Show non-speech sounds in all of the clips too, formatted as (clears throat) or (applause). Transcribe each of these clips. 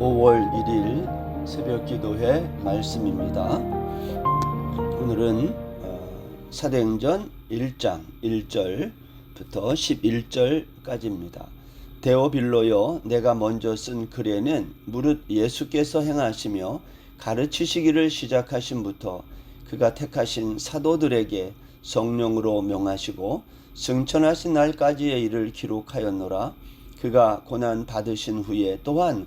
5월 1일 새벽 기도회 말씀입니다. 오늘은 어, 사도행전 1장 1절부터 11절까지입니다. 데오빌로여 내가 먼저 쓴 글에는 무릇 예수께서 행하시며 가르치시기를 시작하신부터 그가 택하신 사도들에게 성령으로 명하시고 승천하신 날까지의 일을 기록하였노라. 그가 고난 받으신 후에 또한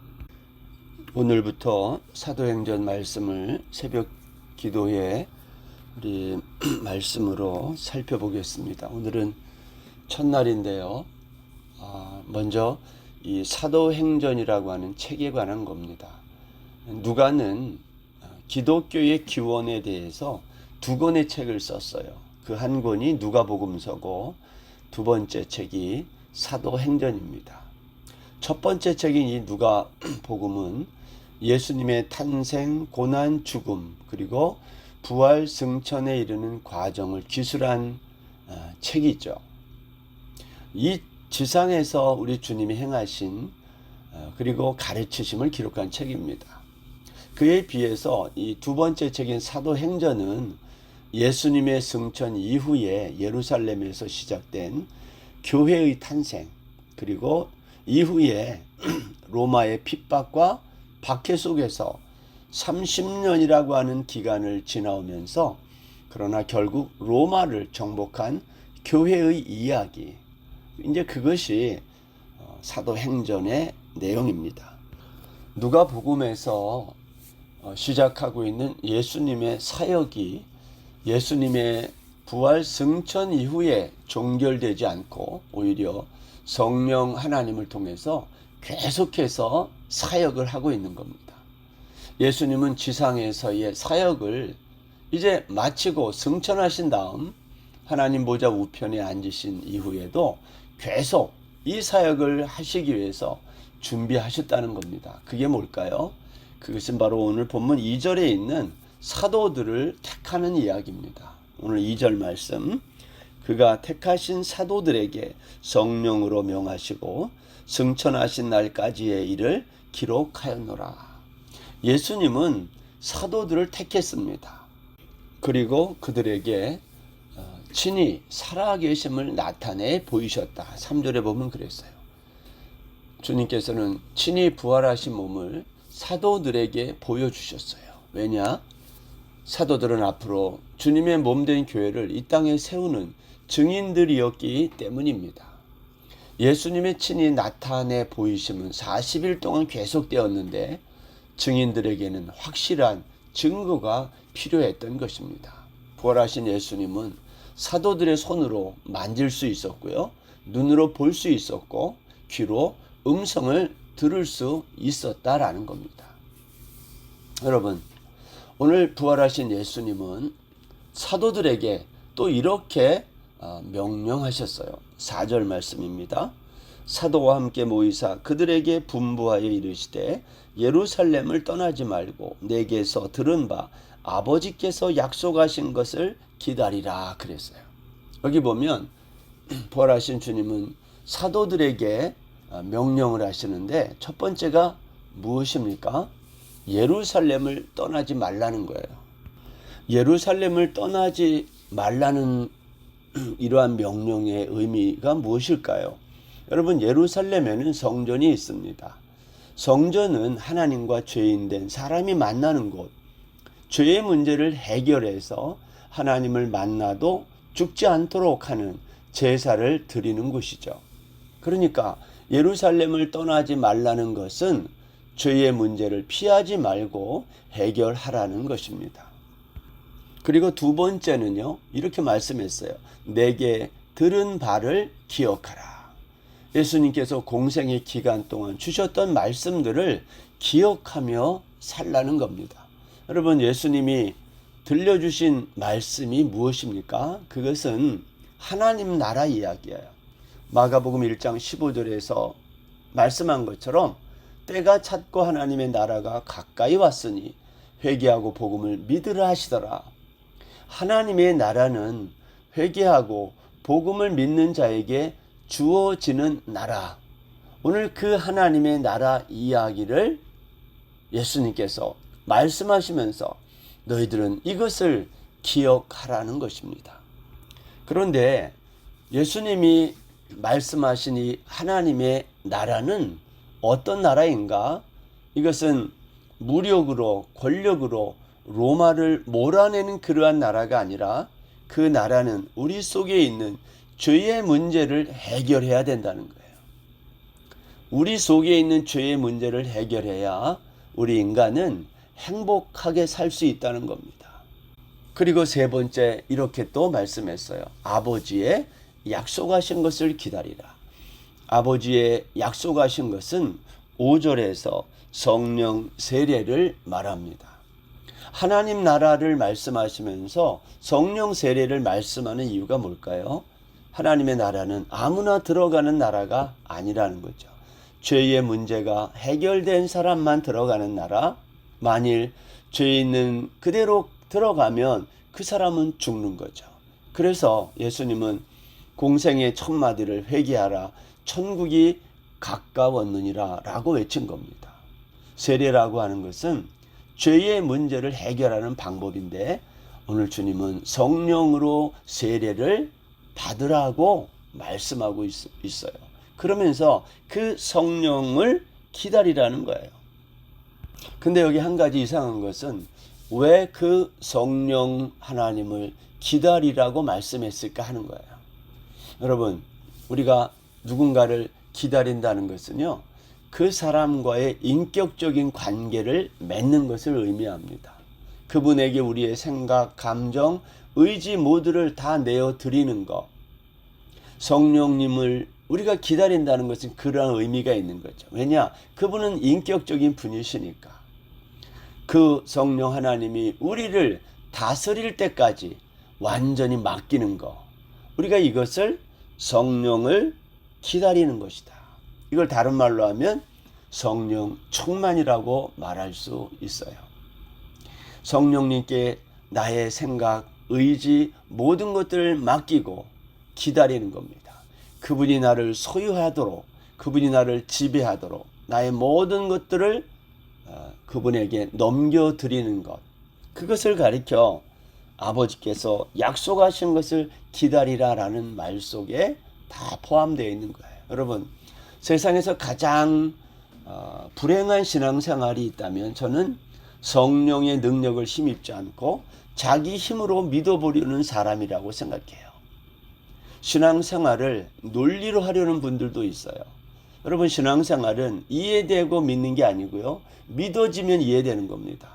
오늘부터 사도행전 말씀을 새벽 기도에 우리 (clears throat) 말씀으로 살펴보겠습니다. 오늘은 첫날인데요. 아, 먼저 이 사도행전이라고 하는 책에 관한 겁니다. 누가는 기독교의 기원에 대해서 두 권의 책을 썼어요. 그 한 권이 누가복음서고 두 번째 책이 사도행전입니다. 첫 번째 책인 이 누가 복음은 (clears throat) 예수님의 탄생, 고난, 죽음 그리고 부활 승천에 이르는 과정을 기술한 어, 책이죠. 이 지상에서 우리 주님이 행하신 어, 그리고 가르치심을 기록한 책입니다. 그에 비해서 이 두 번째 책인 사도행전은 예수님의 승천 이후에 예루살렘에서 시작된 교회의 탄생 그리고 이후에 (clears throat) 로마의 핍박과 박해 속에서 30년이라고 하는 기간을 지나오면서 그러나 결국 로마를 정복한 교회의 이야기. 이제 그것이 어, 사도행전의 내용입니다. 누가 복음에서 어, 시작하고 있는 예수님의 사역이 예수님의 부활 승천 이후에 종결되지 않고 오히려 성령 하나님을 통해서 계속해서 사역을 하고 있는 겁니다. 예수님은 지상에서의 사역을 이제 마치고 승천하신 다음 하나님 보좌 우편에 앉으신 이후에도 계속 이 사역을 하시기 위해서 준비하셨다는 겁니다. 그게 뭘까요? 그것은 바로 오늘 본문 2절에 있는 사도들을 택하는 이야기입니다. 오늘 2절 말씀. 그가 택하신 사도들에게 성령으로 명하시고 승천하신 날까지의 일을 기록하였노라. 예수님은 사도들을 택했습니다. 그리고 그들에게 어, 친히 살아계심을 나타내 보이셨다. 3절에 보면 그랬어요. 주님께서는 친히 부활하신 몸을 사도들에게 보여주셨어요. 왜냐? 사도들은 앞으로 주님의 몸 된 교회를 이 땅에 세우는 증인들이었기 때문입니다. 예수님의 친히 나타내 보이심은 40일 동안 계속되었는데 증인들에게는 확실한 증거가 필요했던 것입니다. 부활하신 예수님은 사도들의 손으로 만질 수 있었고요. 눈으로 볼 수 있었고 귀로 음성을 들을 수 있었다라는 겁니다. 여러분, 오늘 부활하신 예수님은 사도들에게 또 이렇게 어, 명령하셨어요. 4절 말씀입니다. 사도와 함께 모이사 그들에게 분부하여 이르시되 예루살렘을 떠나지 말고 내게서 들은 바 아버지께서 약속하신 것을 기다리라 그랬어요. 여기 보면 (clears throat) 부활하신 주님은 사도들에게 어, 명령을 하시는데 첫 번째가 무엇입니까? 예루살렘을 떠나지 말라는 거예요. 예루살렘을 떠나지 말라는 (clears throat) 이러한 명령의 의미가 무엇일까요? 여러분 예루살렘에는 성전이 있습니다. 성전은 하나님과 죄인 된 사람이 만나는 곳, 죄의 문제를 해결해서 하나님을 만나도 죽지 않도록 하는 제사를 드리는 곳이죠. 그러니까 예루살렘을 떠나지 말라는 것은 죄의 문제를 피하지 말고 해결하라는 것입니다. 그리고 두 번째는요, 이렇게 말씀했어요. 내게 들은 바를 기억하라. 예수님께서 공생의 기간 동안 주셨던 말씀들을 기억하며 살라는 겁니다. 여러분, 예수님이 들려주신 말씀이 무엇입니까? 그것은 하나님 나라 이야기예요. 마가복음 1장 15절에서 말씀한 것처럼 때가 찼고 하나님의 나라가 가까이 왔으니 회개하고 복음을 믿으라 하시더라. 하나님의 나라는 회개하고 복음을 믿는 자에게 주어지는 나라. 오늘 그 하나님의 나라 이야기를 예수님께서 말씀하시면서 너희들은 이것을 기억하라는 것입니다. 그런데 예수님이 말씀하신 이 하나님의 나라는 어떤 나라인가? 이것은 무력으로, 권력으로 로마를 몰아내는 그러한 나라가 아니라 그 나라는 우리 속에 있는 죄의 문제를 해결해야 된다는 거예요. 우리 속에 있는 죄의 문제를 해결해야 우리 인간은 행복하게 살 수 있다는 겁니다. 그리고 세 번째 이렇게 또 말씀했어요. 아버지의 약속하신 것을 기다리라. 아버지의 약속하신 것은 5절에서 성령 세례를 말합니다. 하나님 나라를 말씀하시면서 성령 세례를 말씀하는 이유가 뭘까요? 하나님의 나라는 아무나 들어가는 나라가 아니라는 거죠. 죄의 문제가 해결된 사람만 들어가는 나라. 만일 죄 있는 그대로 들어가면 그 사람은 죽는 거죠. 그래서 예수님은 공생의 첫 마디를 회개하라. 천국이 가까웠느니라 라고 외친 겁니다. 세례라고 하는 것은 죄의 문제를 해결하는 방법인데 오늘 주님은 성령으로 세례를 받으라고 말씀하고 있, 어요 그러면서 그 성령을 기다리라는 거예요. 근데 여기 한 가지 이상한 것은 왜 그 성령 하나님을 기다리라고 말씀했을까 하는 거예요. 여러분, 우리가 누군가를 기다린다는 것은요, 그 사람과의 인격적인 관계를 맺는 것을 의미합니다. 그분에게 우리의 생각, 감정, 의지 모두를 다 내어 드리는 것. 성령님을 우리가 기다린다는 것은 그러한 의미가 있는 거죠. 왜냐? 그분은 인격적인 분이시니까. 그 성령 하나님이 우리를 다스릴 때까지 완전히 맡기는 거. 우리가 이것을 성령을 기다리는 것이다. 이걸 다른 말로 하면 성령 충만이라고 말할 수 있어요. 성령님께 나의 생각, 의지, 모든 것들을 맡기고 기다리는 겁니다. 그분이 나를 소유하도록, 그분이 나를 지배하도록, 나의 모든 것들을 어, 그분에게 넘겨드리는 것. 그것을 가리켜 아버지께서 약속하신 것을 기다리라라는 말 속에 다 포함되어 있는 거예요. 여러분, 세상에서 가장 어, 불행한 신앙생활이 있다면 저는 성령의 능력을 힘입지 않고 자기 힘으로 믿어보려는 사람이라고 생각해요. 신앙생활을 논리로 하려는 분들도 있어요. 여러분 신앙생활은 이해되고 믿는 게 아니고요. 믿어지면 이해되는 겁니다.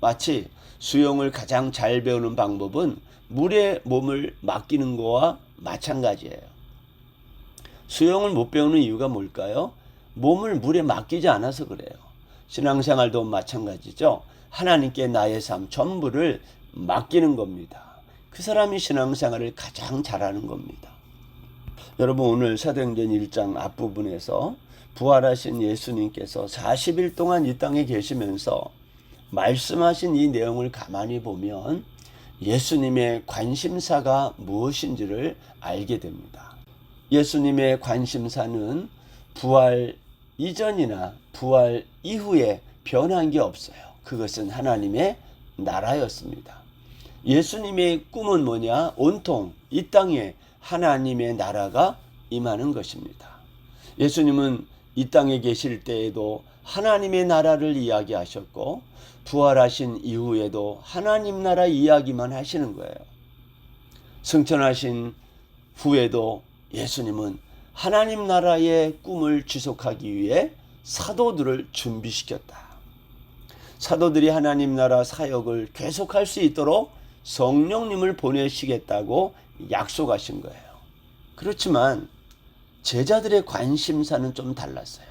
마치 수영을 가장 잘 배우는 방법은 물에 몸을 맡기는 거와 마찬가지예요. 수영을 못 배우는 이유가 뭘까요? 몸을 물에 맡기지 않아서 그래요. 신앙생활도 마찬가지죠. 하나님께 나의 삶 전부를 맡기는 겁니다. 그 사람이 신앙생활을 가장 잘하는 겁니다. 여러분 오늘 사도행전 1장 앞부분에서 부활하신 예수님께서 40일 동안 이 땅에 계시면서 말씀하신 이 내용을 가만히 보면 예수님의 관심사가 무엇인지를 알게 됩니다. 예수님의 관심사는 부활 이전이나 부활 이후에 변한 게 없어요. 그것은 하나님의 나라였습니다. 예수님의 꿈은 뭐냐? 온통 이 땅에 하나님의 나라가 임하는 것입니다. 예수님은 이 땅에 계실 때에도 하나님의 나라를 이야기하셨고 부활하신 이후에도 하나님 나라 이야기만 하시는 거예요. 승천하신 후에도 예수님은 하나님 나라의 꿈을 지속하기 위해 사도들을 준비시켰다. 사도들이 하나님 나라 사역을 계속할 수 있도록 성령님을 보내시겠다고 약속하신 거예요. 그렇지만 제자들의 관심사는 좀 달랐어요.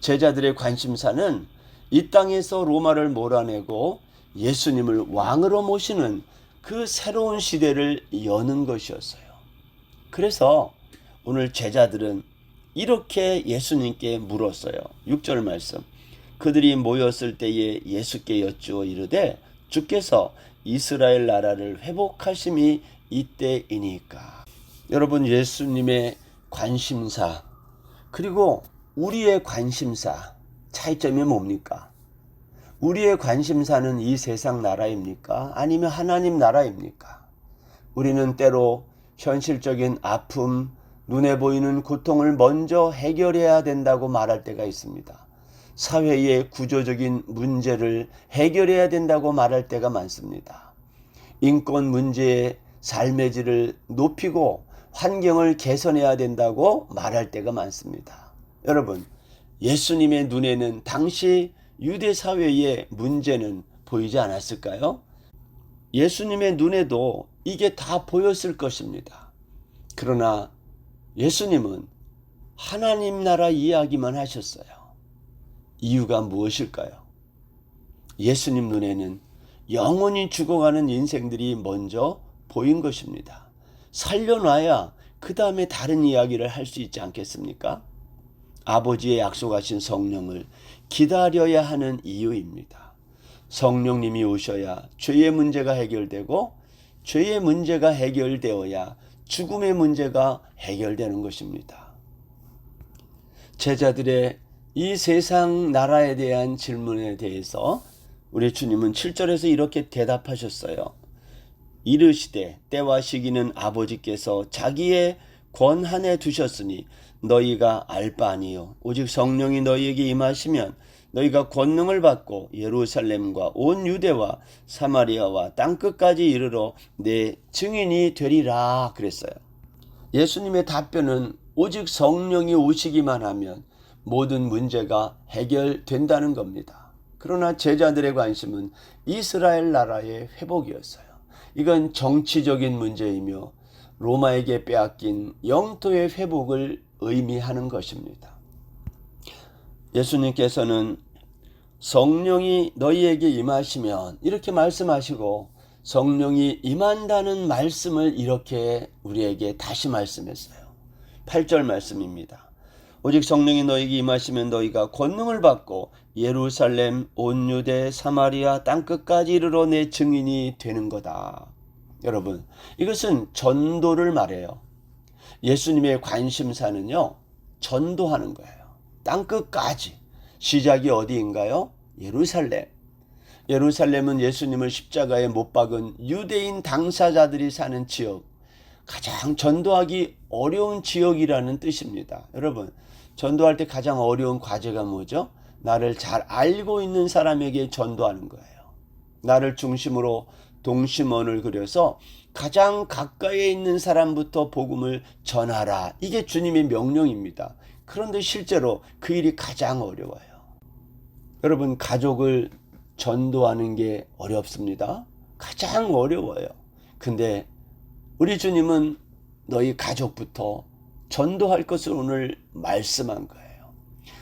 제자들의 관심사는 이 땅에서 로마를 몰아내고 예수님을 왕으로 모시는 그 새로운 시대를 여는 것이었어요. 그래서 오늘 제자들은 이렇게 예수님께 물었어요. 6절 말씀. 그들이 모였을 때에 예수께 여쭈어 이르되 주께서 이스라엘 나라를 회복하심이 이때이니까. 여러분 예수님의 관심사 그리고 우리의 관심사 차이점이 뭡니까? 우리의 관심사는 이 세상 나라입니까? 아니면 하나님 나라입니까? 우리는 때로 현실적인 아픔, 눈에 보이는 고통을 먼저 해결해야 된다고 말할 때가 있습니다. 사회의 구조적인 문제를 해결해야 된다고 말할 때가 많습니다. 인권 문제의 삶의 질을 높이고 환경을 개선해야 된다고 말할 때가 많습니다. 여러분, 예수님의 눈에는 당시 유대 사회의 문제는 보이지 않았을까요? 예수님의 눈에도 이게 다 보였을 것입니다. 그러나 예수님은 하나님 나라 이야기만 하셨어요. 이유가 무엇일까요? 예수님 눈에는 영원히 죽어가는 인생들이 먼저 보인 것입니다. 살려놔야 그 다음에 다른 이야기를 할 수 있지 않겠습니까? 아버지의 약속하신 성령을 기다려야 하는 이유입니다. 성령님이 오셔야 죄의 문제가 해결되고 죄의 문제가 해결되어야 죽음의 문제가 해결되는 것입니다. 제자들의 이 세상 나라에 대한 질문에 대해서 우리 주님은 7절에서 이렇게 대답하셨어요. 이르시되 때와 시기는 아버지께서 자기의 권한에 두셨으니 너희가 알 바 아니요 오직 성령이 너희에게 임하시면 너희가 권능을 받고 예루살렘과 온 유대와 사마리아와 땅 끝까지 이르러 내 증인이 되리라 그랬어요. 예수님의 답변은 오직 성령이 오시기만 하면 모든 문제가 해결된다는 겁니다. 그러나 제자들의 관심은 이스라엘 나라의 회복이었어요. 이건 정치적인 문제이며 로마에게 빼앗긴 영토의 회복을 의미하는 것입니다. 예수님께서는 성령이 너희에게 임하시면 이렇게 말씀하시고 성령이 임한다는 말씀을 이렇게 우리에게 다시 말씀했어요. 8절 말씀입니다. 오직 성령이 너희에게 임하시면 너희가 권능을 받고 예루살렘 온 유대 사마리아 땅 끝까지 이르러 내 증인이 되는 거다. 여러분, 이것은 전도를 말해요. 예수님의 관심사는요, 전도하는 거예요. 땅 끝까지. 시작이 어디인가요? 예루살렘. 예루살렘은 예수님을 십자가에 못 박은 유대인 당사자들이 사는 지역, 가장 전도하기 어려운 지역이라는 뜻입니다. 여러분, 전도할 때 가장 어려운 과제가 뭐죠? 나를 잘 알고 있는 사람에게 전도하는 거예요. 나를 중심으로 동심원을 그려서 가장 가까이에 있는 사람부터 복음을 전하라. 이게 주님의 명령입니다. 그런데 실제로 그 일이 가장 어려워요. 여러분, 가족을 전도하는 게 어렵습니다. 가장 어려워요. 근데 우리 주님은 너희 가족부터 전도할 것을 오늘 말씀한 거예요.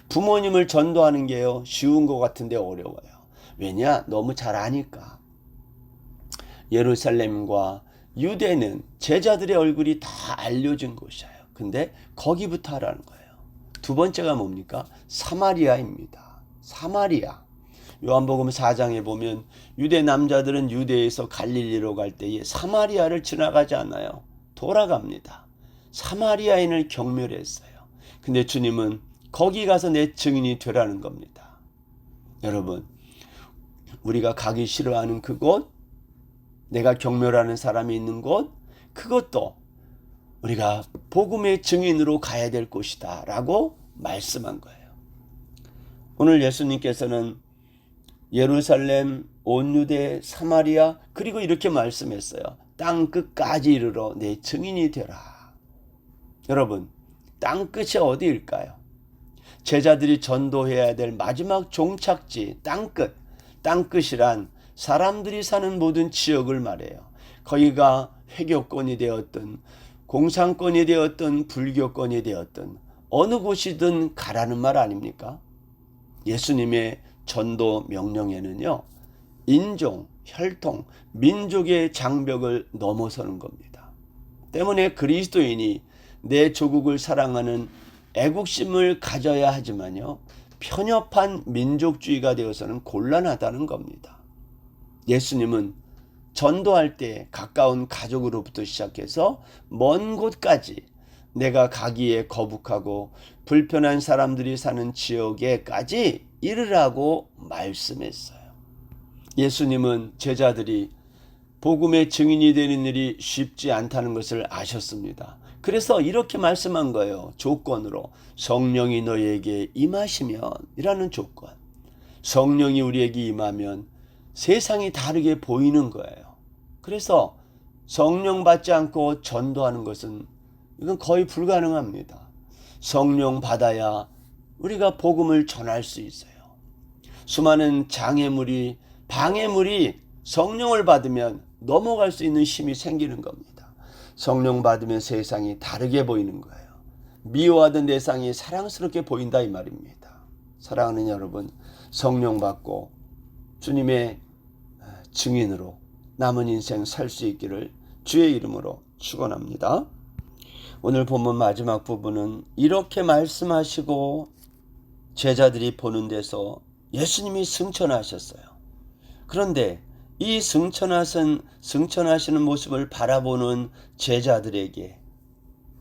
부모님을 전도하는 게요, 쉬운 것 같은데 어려워요. 왜냐? 너무 잘 아니까. 예루살렘과 유대는 제자들의 얼굴이 다 알려진 곳이에요. 근데 거기부터 하라는 거예요. 두 번째가 뭡니까? 사마리아입니다. 사마리아. 요한복음 4장에 보면 유대 남자들은 유대에서 갈릴리로 갈 때에 사마리아를 지나가지 않아요. 돌아갑니다. 사마리아인을 경멸했어요. 근데 주님은 거기 가서 내 증인이 되라는 겁니다. 여러분, 우리가 가기 싫어하는 그곳, 내가 경멸하는 사람이 있는 곳, 그것도 우리가 복음의 증인으로 가야 될 곳이다. 라고 말씀한 거예요. 오늘 예수님께서는 예루살렘, 온 유대, 사마리아, 그리고 이렇게 말씀했어요. 땅 끝까지 이르러 내 증인이 되라. 여러분, 땅 끝이 어디일까요? 제자들이 전도해야 될 마지막 종착지, 땅 끝. 땅 끝이란 사람들이 사는 모든 지역을 말해요. 거기가 회교권이 되었든, 공산권이 되었든, 불교권이 되었든, 어느 곳이든 가라는 말 아닙니까? 예수님의 전도 명령에는요, 인종, 혈통, 민족의 장벽을 넘어서는 겁니다. 때문에 그리스도인이 내 조국을 사랑하는 애국심을 가져야 하지만요, 편협한 민족주의가 되어서는 곤란하다는 겁니다. 예수님은 전도할 때 가까운 가족으로부터 시작해서 먼 곳까지 내가 가기에 거북하고 불편한 사람들이 사는 지역에까지 이르라고 말씀했어요. 예수님은 제자들이 복음의 증인이 되는 일이 쉽지 않다는 것을 아셨습니다. 그래서 이렇게 말씀한 거예요. 조건으로 성령이 너희에게 임하시면 이라는 조건. 성령이 우리에게 임하면 세상이 다르게 보이는 거예요. 그래서 성령 받지 않고 전도하는 것은 이건 거의 불가능합니다. 성령 받아야 우리가 복음을 전할 수 있어요. 수많은 장애물이 방해물이 성령을 받으면 넘어갈 수 있는 힘이 생기는 겁니다. 성령 받으면 세상이 다르게 보이는 거예요. 미워하던 대상이 사랑스럽게 보인다 이 말입니다. 사랑하는 여러분, 성령 받고 주님의 증인으로 남은 인생 살 수 있기를 주의 이름으로 축원합니다. 오늘 본문 마지막 부분은 이렇게 말씀하시고 제자들이 보는 데서 예수님이 승천하셨어요. 그런데 이 승천하신 승천하시는 모습을 바라보는 제자들에게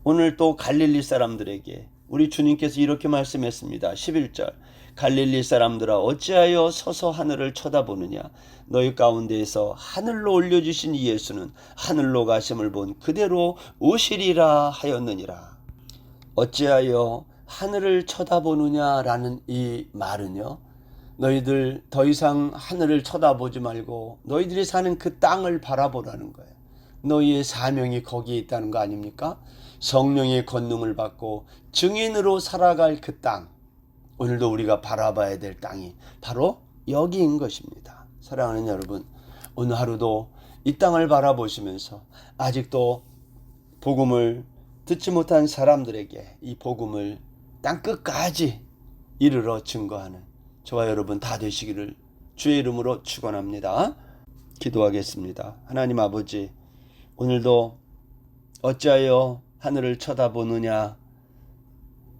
오늘 또 갈릴리 사람들에게 우리 주님께서 이렇게 말씀했습니다. 11절 갈릴리 사람들아 어찌하여 서서 하늘을 쳐다보느냐? 너희 가운데에서 하늘로 올려주신 이 예수는 하늘로 가심을 본 그대로 오시리라 하였느니라. 어찌하여 하늘을 쳐다보느냐라는 이 말은요 너희들 더 이상 하늘을 쳐다보지 말고 너희들이 사는 그 땅을 바라보라는 거예요. 너희의 사명이 거기에 있다는 거 아닙니까? 성령의 권능을 받고 증인으로 살아갈 그 땅, 오늘도 우리가 바라봐야 될 땅이 바로 여기인 것입니다. 사랑하는 여러분, 오늘 하루도 이 땅을 바라보시면서 아직도 복음을 듣지 못한 사람들에게 이 복음을 땅 끝까지 이르러 증거하는 저와 여러분 다 되시기를 주의 이름으로 축원합니다. 기도하겠습니다. 하나님 아버지, 오늘도 어찌하여 하늘을 쳐다보느냐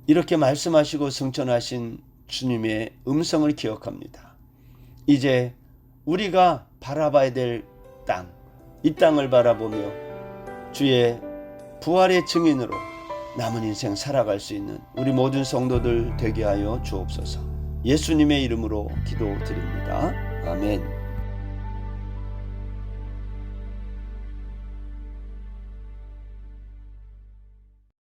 이렇게 말씀하시고 승천하신 주님의 음성을 기억합니다. 이제 우리가 바라봐야 될 땅, 이 땅을 바라보며 주의 부활의 증인으로 남은 인생 살아갈 수 있는 우리 모든 성도들 되게 하여 주옵소서. 예수님의 이름으로 기도드립니다. 아멘.